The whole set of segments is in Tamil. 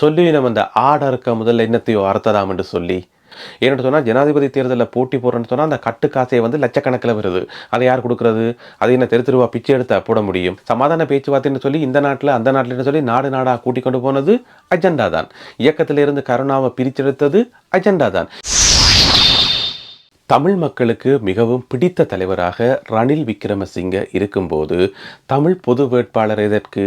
சொல்லி நம்ம அந்த இருக்க முதல்ல என்னத்தையோ அறுத்ததாம் என்று சொல்லி ஏன்னு சொன்னால் ஜனாதிபதி தேர்தலில் போட்டி போடுறேன்னு சொன்னால் அந்த கட்டு வந்து லட்சக்கணக்கில் வருது. அதை யார் கொடுக்குறது? அதை என்ன தெரு தெருவா பிச்சை எடுத்து போட முடியும்? சமாதான பேச்சுவார்த்தைன்னு சொல்லி இந்த நாட்டில் அந்த நாட்டில்னு சொல்லி நாடு நாடாக கூட்டிக் கொண்டு போனது அஜெண்டா தான். இயக்கத்திலிருந்து கருணாவை பிரிச்செடுத்தது அஜெண்டா தான். தமிழ் மக்களுக்கு மிகவும் பிடித்த தலைவராக ரணில் விக்ரமசிங்க இருக்கும்போது தமிழ் பொது வேட்பாளர் எதற்கு?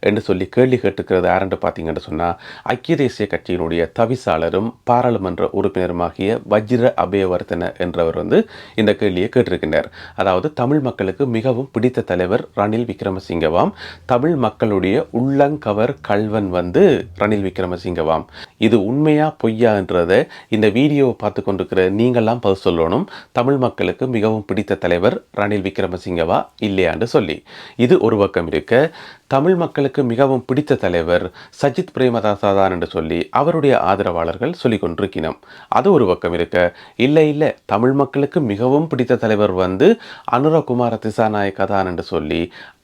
என்று சொல்லி கேள்வி கேட்டுக்கிறது யாரென்று பார்த்தீங்கன்னு சொன்னால் ஐக்கிய தேசிய கட்சியினுடைய தவிசாளரும் பாராளுமன்ற உறுப்பினருமாகிய வஜ்ர அபயவர்த்தன என்றவர் வந்து இந்த கேள்வியை கேட்டிருக்கின்றார். அதாவது தமிழ் மக்களுக்கு மிகவும் பிடித்த தலைவர் ரணில் விக்ரமசிங்கவாம். தமிழ் மக்களுடைய உள்ளங்கவர் கல்வன் வந்து ரணில் விக்ரமசிங்கவாம். இது உண்மையா பொய்யான்றதை இந்த வீடியோவை பார்த்து கொண்டிருக்கிற நீங்கள்லாம் பதில் சொல்லணும். தமிழ் மக்களுக்கு மிகவும் பிடித்த தலைவர் ரணில் விக்ரமசிங்கவா இல்லையான்னு சொல்லி. இது ஒரு பக்கம் இருக்க தமிழ் மக்களுக்கு மிகவும் பிடித்த தலைவர் சஜித் பிரேமதாசா தான் என்று சொல்லி அவருடைய ஆதரவாளர்கள் சொல்லிக் கொண்டிருக்கினோம். அது ஒரு பக்கம் இருக்க இல்லை இல்லை தமிழ் மக்களுக்கு மிகவும் பிடித்த தலைவர் வந்து அனுரகுமார திசாநாயக்கா தான் என்று சொல்லி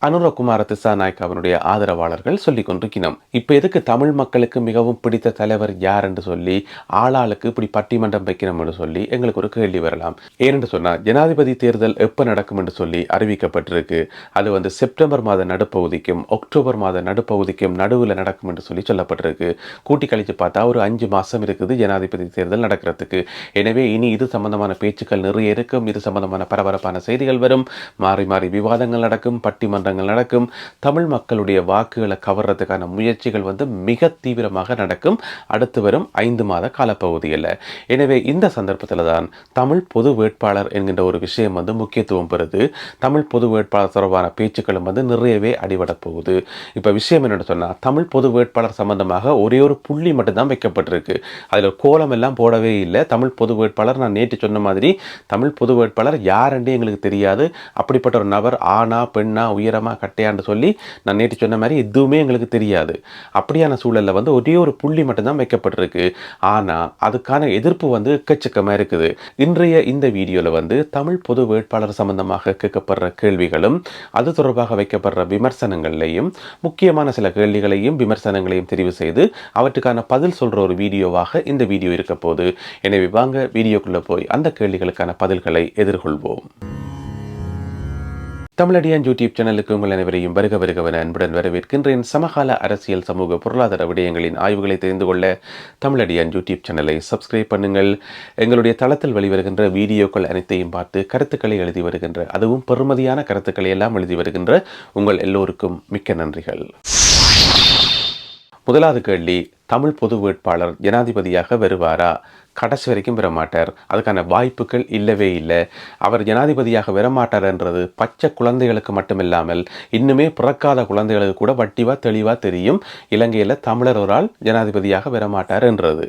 அனுரகுமார திசாநாயக் அவருடைய ஆதரவாளர்கள் சொல்லிக் கொண்டிருக்கிறோம் இப்போ எதுக்கு தமிழ் மக்களுக்கு மிகவும் பிடித்த தலைவர் யார் என்று சொல்லி ஆளாளுக்கு இப்படி பட்டிமன்றம் வைக்கணும் என்று சொல்லி எங்களுக்கு ஒரு கேள்வி வரலாம். ஏனென்று சொன்னால் ஜனாதிபதி தேர்தல் எப்போ நடக்கும் என்று சொல்லி அறிவிக்கப்பட்டிருக்கு. அது வந்து செப்டம்பர் மாத நடுப்பகுதிக்கும் அக்டோபர் மாத நடுப்பகுதிக்கும் நடுவில் நடக்கும் என்று சொல்லி சொல்லப்பட்டிருக்கு. கூட்டி கழித்து பார்த்தா ஒரு அஞ்சு மாதம் இருக்குது ஜனாதிபதி தேர்தல் நடக்கிறதுக்கு. எனவே இனி இது சம்பந்தமான பேச்சுக்கள் நிறைய இருக்கும் இது சம்பந்தமான பரபரப்பான செய்திகள் வரும். மாறி மாறி விவாதங்கள் நடக்கும் பட்டிமன்றங்கள் நடக்கும். தமிழ் மக்களுடைய வாக்குகளை கவர்றதுக்கான முயற்சிகள் வந்து மிக தீவிரமாக நடக்கும். அடுத்து வரும் ஐந்து மாத காலப்பகுதியில். எனவே இந்த சந்தர்ப்பத்தில் தான் தமிழ் பொது வேட்பாளர் என்கின்ற ஒரு விஷயம் வந்து முக்கியத்துவம் பெறுது. தமிழ் பொது வேட்பாளர் தொடர்பான பேச்சுக்களும் வந்து நிறையவே அடிபடப் போகுது. இப்போ விஷயம் என்னென்னு சொன்னால் தமிழ் பொது வேட்பாளர் சம்பந்தமாக ஒரே ஒரு புள்ளி மட்டும்தான் வைக்கப்பட்டிருக்கு. அதில் கோலம் எல்லாம் போடவே இல்லை. தமிழ் பொது வேட்பாளர் நான் நேற்று சொன்ன மாதிரி தமிழ் பொது வேட்பாளர் யாருன்றே எங்களுக்கு தெரியாது. அப்படிப்பட்ட ஒரு நபர் ஆணா பெண்ணா உயரமா கட்டையான்னு சொல்லி நான் நேற்று சொன்ன மாதிரி எதுவுமே எங்களுக்கு தெரியாது. அப்படியான சூழலில் வந்து ஒரே ஒரு புள்ளி மட்டும்தான் வைக்கப்பட்டிருக்கு. ஆனால் அதுக்கான எதிர்ப்பு வந்து எக்கச்சக்கமாக இருக்குது. இன்றைய இந்த வீடியோவில் வந்து தமிழ் பொது வேட்பாளர் சம்பந்தமாக கேட்கப்படுற கேள்விகளும் அது தொடர்பாக வைக்கப்படுற விமர்சனங்களையும் முக்கியமான சில கேள்விகளையும் விமர்சனங்களையும் தெரிவு செய்து அவற்றுக்கான பதில் சொல்கிற ஒரு வீடியோவாக இந்த வீடியோ இருக்க போது எனவே வாங்க வீடியோக்குள்ளே போய் அந்த கேள்விகளுக்கான பதில்களை எதிர்கொள்வோம். தமிழடியான் யூடியூப் சேனலுக்கு உங்கள் அனைவரையும் வருக வருகவன அன்புடன் வரவேற்கின்றேன். சமகால அரசியல் சமூக பொருளாதார விடயங்களின் ஆய்வுகளை தெரிந்து கொள்ள தமிழடியான் யூடியூப் சேனலை சப்ஸ்கிரைப் பண்ணுங்கள். எங்களுடைய தளத்தில் வெளிவருகின்ற வீடியோக்கள் அனைத்தையும் பார்த்து கருத்துக்களை எழுதி வருகின்ற அதுவும் பெறுமதியான கருத்துக்களை எல்லாம் எழுதி வருகின்ற உங்கள் எல்லோருக்கும் மிக்க நன்றிகள். முதலாவது கேள்வி தமிழ் பொது வேட்பாளர் ஜனாதிபதியாக வருவாரா? கடைசி வரைக்கும் பெறமாட்டார் அதுக்கான வாய்ப்புகள் இல்லவே இல்லை. அவர் ஜனாதிபதியாக வரமாட்டார்ன்றது பச்சை குழந்தைகளுக்கு மட்டுமில்லாமல் இன்னுமே பிறக்காத குழந்தைகளுக்கு கூட வட்டிவா தெளிவாக தெரியும். இலங்கையில் தமிழர் ஒரு ஆள் ஜனாதிபதியாக பெறமாட்டார் என்றது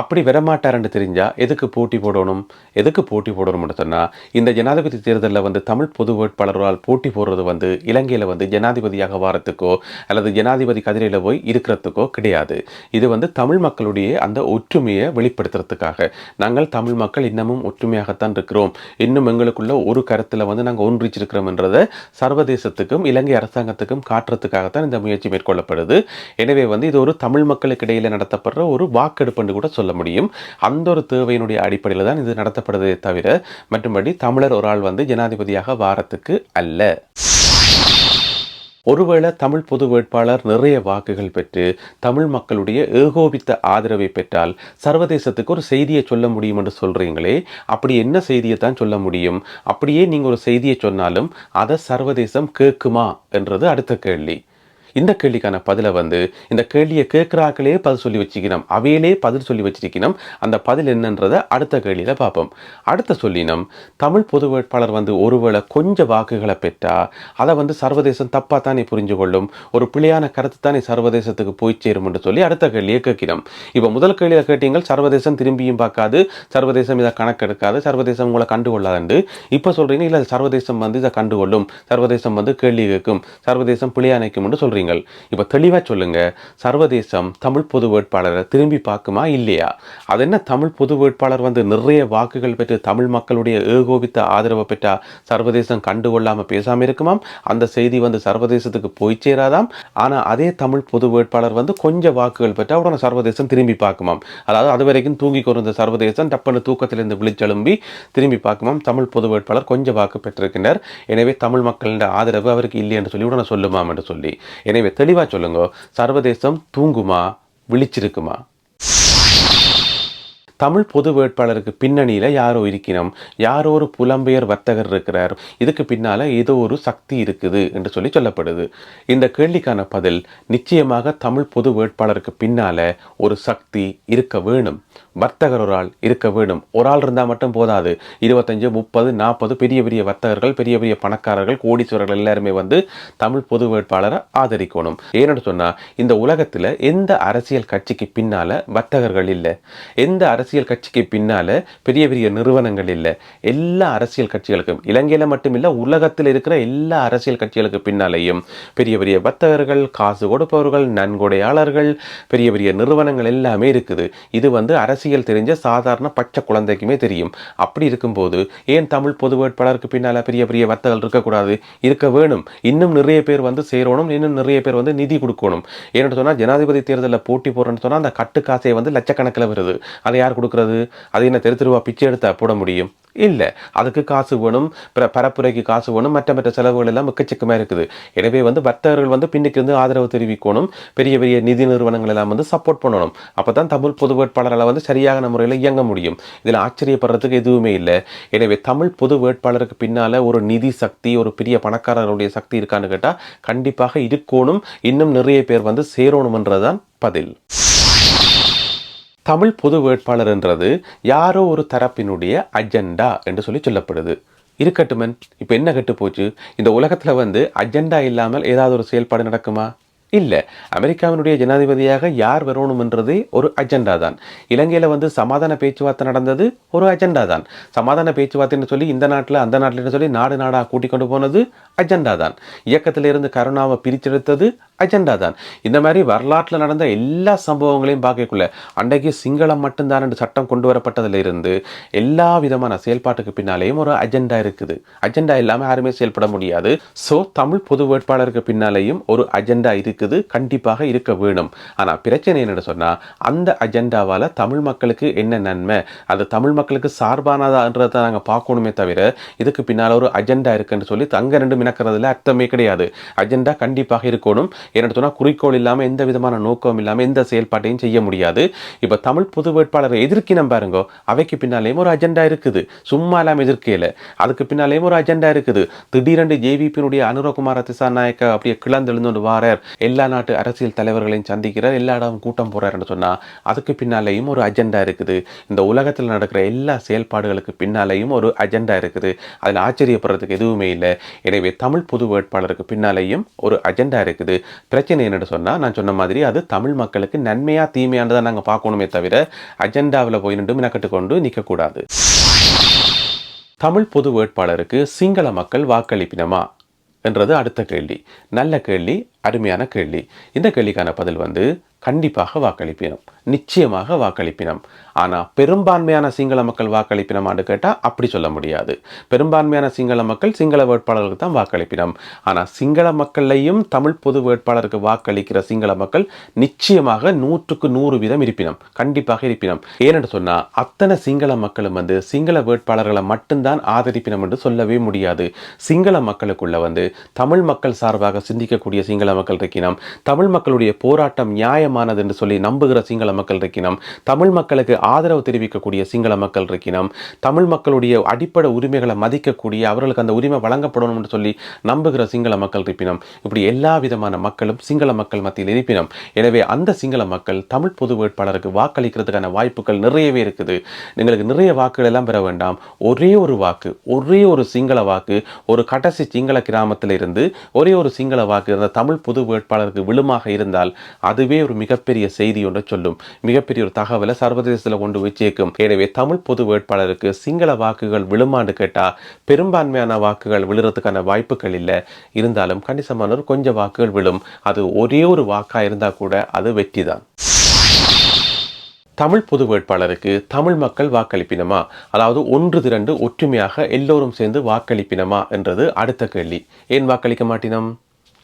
அப்படி வரமாட்டாருன்னு தெரிஞ்சால் எதுக்கு போட்டி போடணும்? எதுக்கு போட்டி போடணும்னு சொன்னால் இந்த ஜனாதிபதி தேர்தலில் வந்து தமிழ் பொது வேட்பாளரால் போட்டி போடுறது வந்து இலங்கையில் வந்து ஜனாதிபதியாக வாரத்துக்கோ அல்லது ஜனாதிபதி கதிரையில் போய் இருக்கிறதுக்கோ கிடையாது. இது வந்து தமிழ் மக்களுடைய அந்த ஒற்றுமையை வெளிப்படுத்துறதுக்காக. நாங்கள் தமிழ் மக்கள் இன்னமும் ஒற்றுமையாகத்தான் இருக்கிறோம். இன்னும் எங்களுக்குள்ள ஒரு கருத்தில் வந்து நாங்கள் ஒன்றிச்சிருக்கிறோம்ன்றதை சர்வதேசத்துக்கும் இலங்கை அரசாங்கத்துக்கும் காட்டுறதுக்காகத்தான் இந்த முயற்சி மேற்கொள்ளப்படுது. எனவே வந்து இது ஒரு தமிழ் மக்களுக்கு இடையில் நடத்தப்படுற ஒரு வாக்கெடுப்புன்னு கூட சொல்ல முடியும். அந்த ஒரு தேவையினுடைய அடிப்படையில் தான் இது நடத்தப்படுவதே தவிர மற்றும்படி தமிழர் ஒரு ஆள் வந்து ஜனாதிபதியாக வாரத்துக்கு அல்ல. ஒருவேளை தமிழ் பொது வேட்பாளர் நிறைய வாக்குகள் பெற்று தமிழ் மக்களுடைய ஏகோபித்த ஆதரவை பெற்றால் சர்வதேசத்துக்கு ஒரு செய்தியை சொல்ல முடியும் என்று சொல்றீங்களே அப்படி என்ன செய்தியை தான் சொல்ல முடியும்? அப்படியே நீங்கள் ஒரு செய்தியை சொன்னாலும் அதை சர்வதேசம் கேட்குமா? என்றது அடுத்த கேள்வி. இந்த கேள்விக்கான பதிலை வந்து இந்த கேள்வியை கேட்குறாக்களே பதில் சொல்லி வச்சுக்கணும் அவையிலே பதில் சொல்லி வச்சிருக்கணும் அந்த பதில் என்னன்றதை அடுத்த கேள்வியில் பார்ப்போம். அடுத்த சொல்லினம் தமிழ் பொது வேட்பாளர் வந்து ஒருவேளை கொஞ்சம் வாக்குகளை பெற்றா அதை வந்து சர்வதேசம் தப்பாக தானே புரிஞ்சு கொள்ளும் ஒரு பிழையான கருத்து தானே சர்வதேசத்துக்கு போய் சேரும் என்று சொல்லி அடுத்த கேள்வியை கேட்கிறோம் இப்போ முதல் கேள்வியில் கேட்டீங்கள் சர்வதேசம் திரும்பியும் பார்க்காது சர்வதேசம் இதை கணக்கெடுக்காது சர்வதேசம் உங்களை கண்டுகொள்ளாதுண்டு. இப்போ சொல்கிறீங்க இல்லை சர்வதேசம் வந்து இதை கண்டுகொள்ளும் சர்வதேசம் வந்து கேள்வி கேட்கும் சர்வதேசம் பிழையானைக்கும் என்று சொல்கிறீங்க சொல்றீங்க இப்போ தெளிவாக சொல்லுங்க. சர்வதேசம் தமிழ் பொது வேட்பாளரை திரும்பி பார்க்குமா இல்லையா? அது என்ன தமிழ் பொது வேட்பாளர் வந்து நிறைய வாக்குகள் பெற்று தமிழ் மக்களுடைய ஏகோபித்த ஆதரவை பெற்றா சர்வதேசம் கண்டுகொள்ளாமல் பேசாமல் இருக்குமாம்? அந்த செய்தி வந்து சர்வதேசத்துக்கு போய் சேராதாம். ஆனா அதே தமிழ் பொது வேட்பாளர் வந்து கொஞ்சம் வாக்குகள் பெற்றால் உடனே சர்வதேசம் திரும்பி பார்க்குமாம். அதாவது அது வரைக்கும் தூங்கி கொண்டிருந்த சர்வதேசம் டப்புன்னு தூக்கத்திலிருந்து விழிச்செலும்பி திரும்பி பார்க்குமாம். தமிழ் பொது வேட்பாளர் கொஞ்சம் வாக்கு பெற்றிருக்கின்றார். எனவே தமிழ் மக்களின் ஆதரவு அவருக்கு இல்லை என்று சொல்லி உடனே சொல்லுமாம் என்று சொல்லி. எனவே தெளிவா சொல்லுங்க. சர்வதேசம் தூங்குமா? விழிச்சிருக்குமா? தமிழ் பொது வேட்பாளருக்கு பின்னணியில் யாரோ இருக்கணும் யாரோ ஒரு புலம்பெயர் வர்த்தகர் இருக்கிறார். இதுக்கு பின்னால ஏதோ ஒரு சக்தி இருக்குது என்று சொல்லி சொல்லப்படுது. இந்த கேள்விக்கான பதில் நிச்சயமாக தமிழ் பொது வேட்பாளருக்கு பின்னால ஒரு சக்தி இருக்க வேணும். வர்த்தகர் ஒரு ஆள் இருக்க வேணும். ஒரு ஆள் இருந்தால் மட்டும் போதாது. இருபத்தஞ்சு முப்பது நாற்பது பெரிய பெரிய வர்த்தகர்கள் பெரிய பெரிய பணக்காரர்கள் கோடீஸ்வரர்கள் எல்லாருமே வந்து தமிழ் பொது வேட்பாளரை ஆதரிக்கணும். ஏன்னு சொன்னா இந்த உலகத்தில் எந்த அரசியல் கட்சிக்கு பின்னால வர்த்தகர்கள் இல்லை. எந்த அரசியல் அரசியல் கட்சிக்கு பின்னால பெரிய பெரிய நிறுவனங்கள் இல்லை. எல்லா அரசியல் கட்சிகளுக்கும் இலங்கையில் மட்டும் உலகத்தில் இருக்கிற எல்லா அரசியல் கட்சிகளுக்கு பின்னாலேயும் பெரிய பெரிய வர்த்தகர்கள் காசு கொடுப்பவர்கள் நன்கொடையாளர்கள் பெரிய பெரிய நிறுவனங்கள் எல்லாமே இருக்குது. இது வந்து அரசியல் தெரிஞ்ச சாதாரண பச்சை குழந்தைக்குமே தெரியும். அப்படி இருக்கும்போது ஏன் தமிழ் பொது வேட்பாளருக்கு பின்னால பெரிய பெரிய வர்த்தகர்கள் இருக்கக்கூடாது? இருக்க வேணும். இன்னும் நிறைய பேர் வந்து சேரணும். இன்னும் நிறைய பேர் வந்து நிதி கொடுக்கணும். ஏன்னு சொன்னா ஜனாதிபதி தேர்தலில் போட்டி போடுறேன்னு சொன்னால் அந்த கட்டு காசை வந்து லட்சக்கணக்கில் வருது. அதை யார் கொடுக்கறது? அது என்ன தெரு தெருவாக பிச்சை எடுத்தால் போட முடியும்? இல்லை. அதுக்கு காசு வேணும். பிற பரப்புரைக்கு காசு வேணும். மற்ற மற்ற செலவுகள் எல்லாம் எக்கச்சக்கமாக இருக்குது. எனவே வந்து வர்த்தகர்கள் வந்து பின்னுக்கு இருந்து ஆதரவு தெரிவிக்கணும். பெரிய பெரிய நிதி நிறுவனங்கள் எல்லாம் வந்து சப்போர்ட் பண்ணணும். அப்போ தான் தமிழ் பொது வேட்பாளரால் வந்து சரியான முறையில் இயங்க முடியும். இதில் ஆச்சரியப்படுறதுக்கு எதுவுமே இல்லை. எனவே தமிழ் பொது வேட்பாளருக்கு பின்னால் ஒரு நிதி சக்தி ஒரு பெரிய பணக்காரர்களுடைய சக்தி இருக்கான்னு கேட்டால் கண்டிப்பாக இருக்கணும். இன்னும் நிறைய பேர் வந்து சேரணுமன்றதுதான் பதில். தமிழ் பொது வேட்பாளர்ன்றது யாரோ ஒரு தரப்பினுடைய அஜெண்டா என்று சொல்லி சொல்லப்படுது. இருக்கட்டுமன் இப்போ என்ன கெட்டு போச்சு? இந்த உலகத்தில் வந்து அஜெண்டா இல்லாமல் ஏதாவது ஒரு செயல்பாடு நடக்குமா? இல்லை. அமெரிக்காவினுடைய ஜனாதிபதியாக யார் வரணுமென்றதே ஒரு அஜெண்டா தான். இலங்கையில் வந்து சமாதான பேச்சுவார்த்தை நடந்தது ஒரு அஜெண்டா தான். சமாதான பேச்சுவார்த்தைன்னு சொல்லி இந்த நாட்டில் அந்த நாட்டில்னு சொல்லி நாடு நாடாக கூட்டிக் கொண்டு போனது அஜெண்டா தான். இயக்கத்திலிருந்து கருணாவை பிரிச்செடுத்தது அஜெண்டா தான். இந்த மாதிரி வரலாற்றில் நடந்த எல்லா சம்பவங்களையும் பார்க்கக்குள்ள அன்றைக்கு சிங்களம் மட்டும்தான் என்று சட்டம் கொண்டு வரப்பட்டதில் இருந்து எல்லா விதமான செயல்பாட்டுக்கு பின்னாலேயும் ஒரு அஜெண்டா இருக்குது. அஜெண்டா இல்லாமல் யாருமே செயல்பட முடியாது. ஸோ தமிழ் பொது வேட்பாளருக்கு பின்னாலேயும் ஒரு அஜெண்டா இருக்குது. கண்டிப்பாக இருக்க வேணும். ஆனால் பிரச்சனை என்னென்னு சொன்னால் அந்த அஜெண்டாவால் தமிழ் மக்களுக்கு என்ன நன்மை? அது தமிழ் மக்களுக்கு சார்பானதான்றதை நாங்கள் பார்க்கணுமே தவிர இதுக்கு பின்னால் ஒரு அஜெண்டா இருக்குன்னு சொல்லி தங்க ரெண்டு மினக்கிறதுல அர்த்தமே கிடையாது. அஜெண்டா கண்டிப்பாக இருக்கணும். என்னென்னு சொன்னால் குறிக்கோள் இல்லாமல் எந்த விதமான நோக்கம் இல்லாமல் எந்த செயல்பாட்டையும் செய்ய முடியாது. இப்போ தமிழ் பொது வேட்பாளரை எதிர்க்கினம் பாருங்கோ அவைக்கு பின்னாலேயும் ஒரு அஜெண்டா இருக்குது. சும்மா இல்லாமல் எதிர்க்கையில் அதுக்கு பின்னாலேயும் ஒரு அஜெண்டா இருக்குது. திடீரென்று ஜேவிபியினுடைய அனுரகுமார திசாநாயக்க அப்படியே கிளந்தெழுந்து வாரார். எல்லா நாட்டு அரசியல் தலைவர்களையும் சந்திக்கிறார். எல்லா இடமும் கூட்டம் போறாருன்னு சொன்னால் அதுக்கு பின்னாலேயும் ஒரு அஜெண்டா இருக்குது. இந்த உலகத்தில் நடக்கிற எல்லா செயல்பாடுகளுக்கு பின்னாலேயும் ஒரு அஜெண்டா இருக்குது. அதில் ஆச்சரியப்படுறதுக்கு எதுவுமே இல்லை. எனவே தமிழ் பொது வேட்பாளருக்கு பின்னாலேயும் ஒரு அஜெண்டா இருக்குது. பிரச்சனை என்னன்னு சொன்னால் நான் சொன்ன மாதிரி அது தமிழ் மக்களுக்கு நன்மையா தீமையானதை நாங்கள் பார்க்கணுமே தவிர அஜெண்டாவில் போய் நின்று மினக்கட்டு கொண்டு நிற்கக்கூடாது தமிழ் பொது வேட்பாளருக்கு சிங்கள மக்கள் வாக்களிப்பினமா? என்றது அடுத்த கேள்வி. நல்ல கேள்வி அருமையான கேள்வி. இந்த கேள்விக்கான பதில் வந்து கண்டிப்பாக வாக்களிப்பினம். நிச்சயமாக வாக்களிப்பினம். ஆனால் பெரும்பான்மையான சிங்கள மக்கள் வாக்களிப்பினமான்னு கேட்டால் அப்படி சொல்ல முடியாது. பெரும்பான்மையான சிங்கள மக்கள் சிங்கள வேட்பாளருக்கு தான் வாக்களிப்பினம். ஆனால் சிங்கள மக்களையும் தமிழ் பொது வேட்பாளருக்கு வாக்களிக்கிற சிங்கள மக்கள் நிச்சயமாக நூற்றுக்கு நூறு வீதம் இருப்பினம். கண்டிப்பாக இருப்பினம். ஏனென்று சொன்னால் அத்தனை சிங்கள மக்களும் வந்து சிங்கள வேட்பாளர்களை மட்டும்தான் ஆதரிப்பினம் என்று சொல்லவே முடியாது. சிங்கள மக்களுக்குள்ள வந்து தமிழ் மக்கள் சார்பாக சிந்திக்கக்கூடிய சிங்கள மக்கள் இருக்கினம். தமிழ் மக்களுடைய போராட்டம் நியாயமானது என்று சொல்லி நம்புகிற சிங்கள மக்கள் இருக்கினம். தமிழ் மக்களுக்கு ஆதரவு தெரிவிக்கக்கூடிய சிங்கள மக்கள் இருக்கினம். தமிழ் மக்களுடைய அடிப்படை உரிமைகளை மதிக்கக்கூடிய அவர்களுக்கு அந்த உரிமை வழங்கப்படணும் என்று சொல்லி நம்புகிற சிங்கள மக்கள் இருப்பினம். இப்படி எல்லா விதமான மக்களும் சிங்கள மக்கள் மத்தியில் இருப்பினம். எனவே அந்த சிங்கள மக்கள் தமிழ் பொது வேட்பாளருக்கு வாக்களிக்கிறதுக்கான வாய்ப்புகள் நிறையவே இருக்குது. எங்களுக்கு நிறைய வாக்குகள் எல்லாம் பெற வேண்டாம். ஒரே ஒரு வாக்கு ஒரே ஒரு சிங்கள வாக்கு ஒரு கடைசி சிங்கள கிராமத்தில் இருந்து ஒரே ஒரு சிங்கள வாக்கு அந்த தமிழ் பொது வேட்பாளருக்கு விழுமாக இருந்தால் அதுவே ஒரு மிகப்பெரிய செய்தி ஒன்று சொல்லும். மிகப்பெரிய ஒரு தகவலை சர்வதேசத்தில் கொண்டு போய் சேர்க்கும். எனவே தமிழ் பொது வேட்பாளருக்கு சிங்கள வாக்குகள் விழுமான்னு கேட்டால் பெரும்பான்மையான வாக்குகள் விழுறதுக்கான வாய்ப்புகள் இல்லை. இருந்தாலும் கணிசமான ஒரு கொஞ்சம் வாக்குகள் விழும். அது ஒரே ஒரு வாக்காக இருந்தால் கூட அது வெற்றி தான் தமிழ் பொது வேட்பாளருக்கு தமிழ் மக்கள் வாக்களிப்பினமா? அதாவது ஒன்று திரண்டு ஒற்றுமையாக எல்லோரும் சேர்ந்து வாக்களிப்பினமா? என்றது அடுத்த கேள்வி. ஏன் வாக்களிக்க மாட்டினோம்?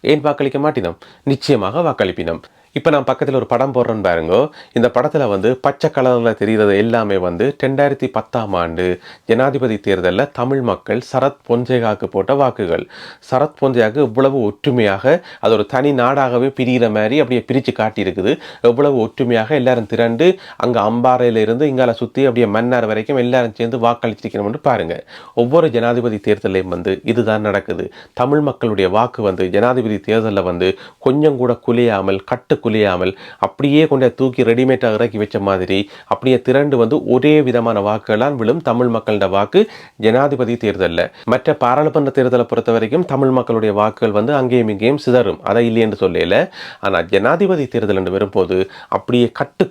ஏன் வாக்களிக்க மாட்டினோம்? நிச்சயமாக வாக்களிப்பினோம். இப்போ நான் பக்கத்தில் ஒரு படம் போடுறேன்னு பாருங்க. இந்த படத்தில் வந்து பச்சை கலரில் தெரிகிறது எல்லாமே வந்து ரெண்டாயிரத்தி பத்தாம் ஆண்டு ஜனாதிபதி தேர்தலில் தமிழ் மக்கள் சரத் பொன்சேகாவுக்கு போட்ட வாக்குகள். சரத் பொன்சேகாவுக்கு இவ்வளவு ஒற்றுமையாக அது ஒரு தனி நாடாகவே பிரிகிற மாதிரி அப்படியே பிரித்து காட்டியிருக்குது. எவ்வளவு ஒற்றுமையாக எல்லாரும் திரண்டு அங்கே அம்பாறையிலிருந்து இங்கால சுற்றி அப்படியே மன்னார் வரைக்கும் எல்லாரும் சேர்ந்து வாக்களிச்சிருக்கணும்னு பாருங்கள் ஒவ்வொரு ஜனாதிபதி தேர்தலையும் வந்து இதுதான் நடக்குது. தமிழ் மக்களுடைய வாக்கு வந்து ஜனாதிபதி தேர்தலில் வந்து கொஞ்சம் கூட குலையாமல் கட்டு குலையாமல் அப்படியே கொண்டு தூக்கி ரெடிமேடாக இறக்கி வச்ச மாதிரி அப்படியே திரண்டு வந்து ஒரே விதமான வாக்குகளால் விழும் தமிழ் மக்களோட வாக்கு ஜனாதிபதி தேர்தலில். மற்ற பாராளுமன்ற தேர்தலை பொறுத்த வரைக்கும் தமிழ் மக்களுடைய வாக்குகள் வந்து அங்கேயும் இங்கேயும் சிதறும். அதை இல்லை என்று சொல்லல. ஆனால் ஜனாதிபதி தேர்தல் என்று வரும்போது அப்படியே கட்டு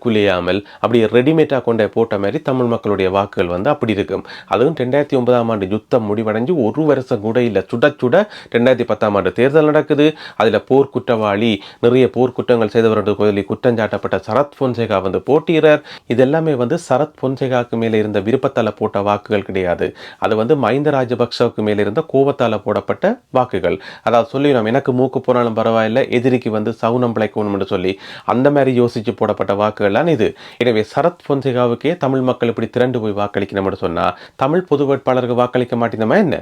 அப்படியே ரெடிமேடாக கொண்டே போட்ட மாதிரி தமிழ் மக்களுடைய வாக்குகள் வந்து அப்படி இருக்கும். அதுவும் ரெண்டாயிரத்தி ஒன்பதாம் ஆண்டு யுத்தம் முடிவடைஞ்சு ஒரு வருஷம் கூட இல்லை சுட சுட ரெண்டாயிரத்தி பத்தாம் ஆண்டு தேர்தல் நடக்குது. அதில் போர்க்குற்றவாளி நிறைய போர்க்குற்றங்கள் செய்தவர் என்று சொல்லி குற்றஞ்சாட்டப்பட்ட சரத் பொன்சேகா வந்து போட்டியிறார் இது எல்லாமே வந்து சரத் பொன்சேகாவுக்கு மேலே இருந்த விருப்பத்தால் போட்ட வாக்குகள் கிடையாது. அது வந்து மஹிந்த ராஜபக்சவுக்கு மேலே இருந்த கோபத்தால் போடப்பட்ட வாக்குகள். அதாவது சொல்லி நம்ம எனக்கு மூக்கு போனாலும் பரவாயில்ல எதிரிக்கு வந்து சவுனம் பிழைக்கணும்னு சொல்லி அந்த மாதிரி யோசிச்சு போடப்பட்ட வாக்குகள்லாம் இது. எனவே சரத் பொன்சேகாவுக்கே தமிழ் மக்கள் இப்படி திரண்டு போய் வாக்களிக்கணும்னு சொன்னால் தமிழ் பொது வேட்பாளருக்கு வாக்களிக்க மாட்டேங்குமா என்ன?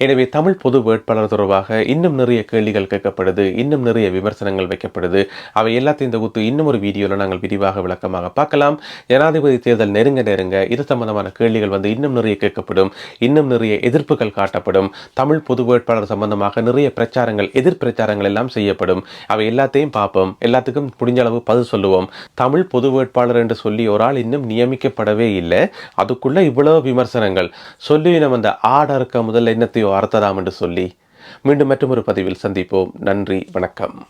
எனவே தமிழ் பொது வேட்பாளர் தொடர்பாக இன்னும் நிறைய கேள்விகள் கேட்கப்படுது இன்னும் நிறைய விமர்சனங்கள் வைக்கப்படுது. அவை எல்லாத்தையும் இந்த இன்னும் ஒரு வீடியோவில் நாங்கள் விரிவாக விளக்கமாக பார்க்கலாம். ஜனாதிபதி தேர்தல் நெருங்க நெருங்க இது சம்பந்தமான கேள்விகள் வந்து இன்னும் நிறைய கேட்கப்படும் இன்னும் நிறைய எதிர்ப்புகள் காட்டப்படும். தமிழ் பொது வேட்பாளர் சம்பந்தமாக நிறைய பிரச்சாரங்கள் எதிர் பிரச்சாரங்கள் எல்லாம் செய்யப்படும். அவை எல்லாத்தையும் பார்ப்போம். எல்லாத்துக்கும் முடிஞ்ச அளவு பதில் சொல்லுவோம். தமிழ் பொது வேட்பாளர் என்று சொல்லி ஒரு ஆள் இன்னும் நியமிக்கப்படவே இல்லை. அதுக்குள்ள இவ்வளவு விமர்சனங்கள். சொல்லி நம்ம அந்த ஆடறுக்க முதல்ல என்னத்தையும் வார்த்ததாம் என்று சொல்லி மீண்டும் மற்றொரு பதிவில் சந்திப்போம். நன்றி வணக்கம்.